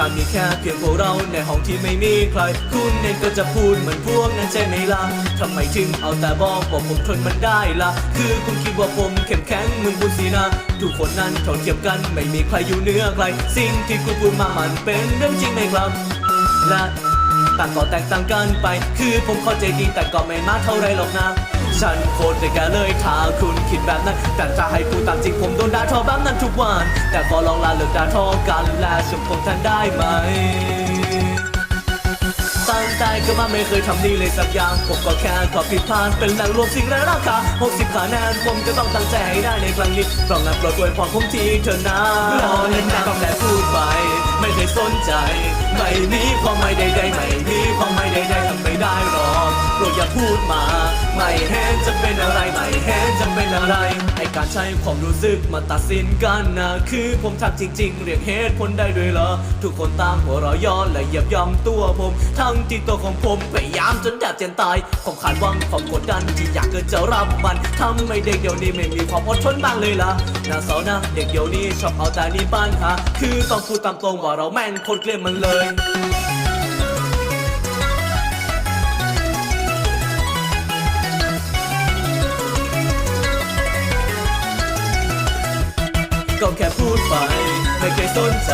ถ้ามีแค่เพียงพวกเราในห้องที่ไม่มีใคร คุณเองก็จะพูดเหมือนพวกนั้นใช่ไหมล่ะทำไมถึงเอาแต่บอกว่าผมทนมันได้ล่ะ คือคุณคิดว่าผมเข้มแข็งมึงบุญสีนะทุกคนนั้นเท่าเทียมกันไม่มีใครอยู่เหนือใคร สิ่งที่คุณพูดมามันเป็นเรื่องจริงไหมครับและต่างก็แตกต่างกันไป คือผมเข้าใจดีแต่ก็ไม่มากเท่าไรหรอกนะ ฉันโคตรได้แกเลยถ้าคุณคิดแบบนั้น แต่ถ้าให้พูดตามจริงผมโดนด่าทอแบบนั้นทุกวัน แต่ขอลองลาเลิกด่าทอกันและชมผมท่านได้ไหมตั้งใจก็มาไม่เคยทำดีเลยสักอย่าง ผมก็แค่ขอผิดพลาดเป็นแหล่งรวมสิ่งและราคา60คะแนนผมจะต้องตั้งใจให้ได้ในครั้งนี้เพราะงั้นโปรดอวยพรผมทีเถอะนะรอเล่นนะก็แค่พูดไป ไม่เคยสนใจ ไม่มีความหมายใดๆไม่มีความหมายใดๆทำ พูดมา ไม่เห็นจะเป็นอะไรไม่เห็นจะเป็นอะไรไอการใช้ความรู้สึกมาตัดสินกันนะคือผมทักจริง ๆ เรียกเหตุผลได้ด้วยเหรอ ทุกคนตามหัวเราะย้อนและเหยียบย่ำตัวผม ทั้งที่ตัวของผมพยายามจนแทบจะตายผมขาดหวังความกดดันที่อยากเกิดจะรับมันทำไมเด็กเดี๋ยวนี้ไม่มีความอดทนบ้างเลยล่ะน่าเศร้านะเด็กเดี๋ยวนี้ชอบเอาแต่นี่ปัญหาคือต้องพูดตามตรงว่าเราแม่งคนเกลียดมันเลย ก็แค่พูดไป ไม่เคยสนใจ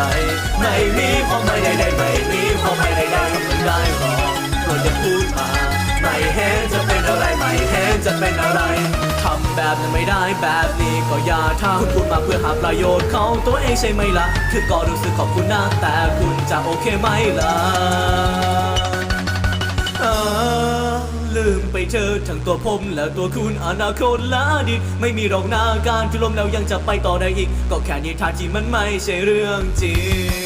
ไม่มีความหมายใดๆไม่มีความหมายใดๆทำไม่ได้หรอกโปรดอย่าพูดมาไม่เห็นจะเป็นอะไรไม่เห็นจะเป็นอะไรทำแบบนั้นไม่ได้แบบนี้ก็อย่าทำคุณพูดมาเพื่อหาประโยชน์ของตัวเองใช่ไหมล่ะ คือก็รู้สึกขอบคุณนะแต่คุณจะโอเคไหมล่ะ มไปเธอทั้งตัวผมและตัวคุณอนาคตและอดีตไม่มีหรอกนาการที่ล้มแล้วยังจะไปต่อได้อีก ก็แค่นิทานที่มันไม่ใช่เรื่องจริ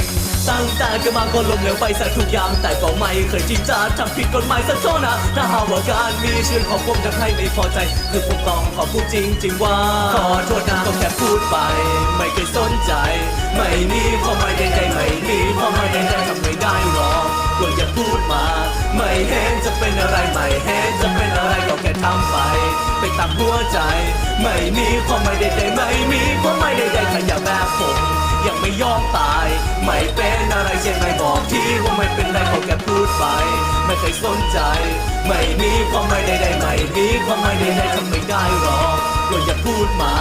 งตั้งแต่เกิดมาก็ล้มเหลวไปซะทุกอย่าง แต่ก็ไม่เคยจริงจังทำผิดกฎหมายสักโทษนะถ้าหากว่าการมีชื่อของผมจะให้ไม่พอใจ คือผมต้องขอพูดจริงจริงว่า ขอโทษนะก็แค่พูดไป ไม่เคยสนใจ ไม่มีความหมายใดๆไม่มีความหมายใดๆทำไม่ได้หรอกก็อย่าพูดมา ไม่เห็นจะเป็นอะไรไม่เห็นจะเป็นอะไรก็แค่ทำไป ไปตามหัวใจ ไม่มีความหมายใดๆไม่มีความหมายใดๆถ้าอย่าแบบผมยังไม่ยอมตาย ไม่เป็นอะไรใช่นไหมบอกที่ว่าไม่เป็นไรก็แค่พูดไป ไม่เคยสนใจ ไม่มีความหมายใดๆไม่มีความหมายใดๆทำไม่ได้หรอกก็อย่าพูดมา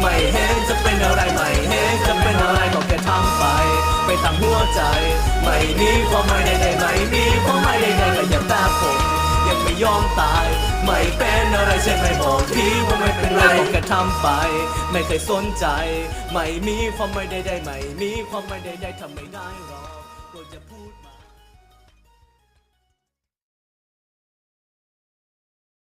ไม่เห็นจะเป็นอะไรไม่เห็นจะเป็นอะไรก็แค่ทำไป ไปตามหัวใจ ไม่มีความหมายใดๆไม่มีความ ยังไม่ยอมตาย ไม่เป็นอะไรใช่ไหมบอกที่ว่าไม่เป็นไรก็แค่ทำไป ไม่เคยสนใจ ไม่มีความไมายใดๆไม่มีความไม่ได้ใดทำไม่ได้